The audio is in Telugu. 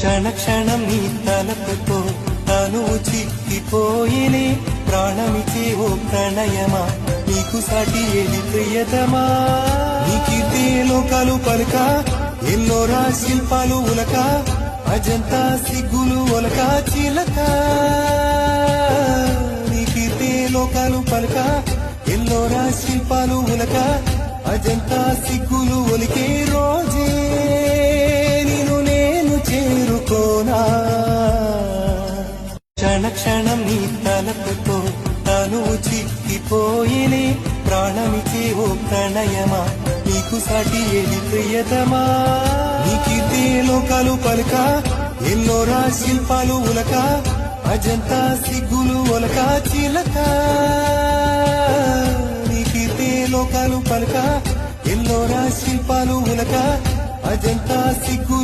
క్షణ క్షణం నీ తలపుతో తను చిక్కిపోయినే ప్రాణమిచే ఓ ప్రణయమా? నీకు సాటి ఏది ప్రియతమా? నీ కీర్తి లోకాలు పలుక ఎల్లోరా శిల్పాలు ఉలక అజంతా సిగ్గులు ఒలక చిలక. నీ కీర్తి లోకాలు పలుక ఎల్లోరా శిల్పాలు ఉలక అజంతా సిగ్గులు ఒలికే చేరుకోనా క్షణ క్షణం నీ తలపుతో తను చిక్కిపోయినే ప్రాణమిచే ఓ ప్రణయమా? నీకు సాటి ఏది ప్రియతమా? నీ కీర్తి లోకాలు పలుక ఎల్లోరా శిల్పాలు ఉలక అజంతా సిగ్గులు ఒలక చిలక. నీ కీర్తి లోకాలు పలుక ఎల్లోరా శిల్పాలు ఉలక అజంతా సిగ్గులు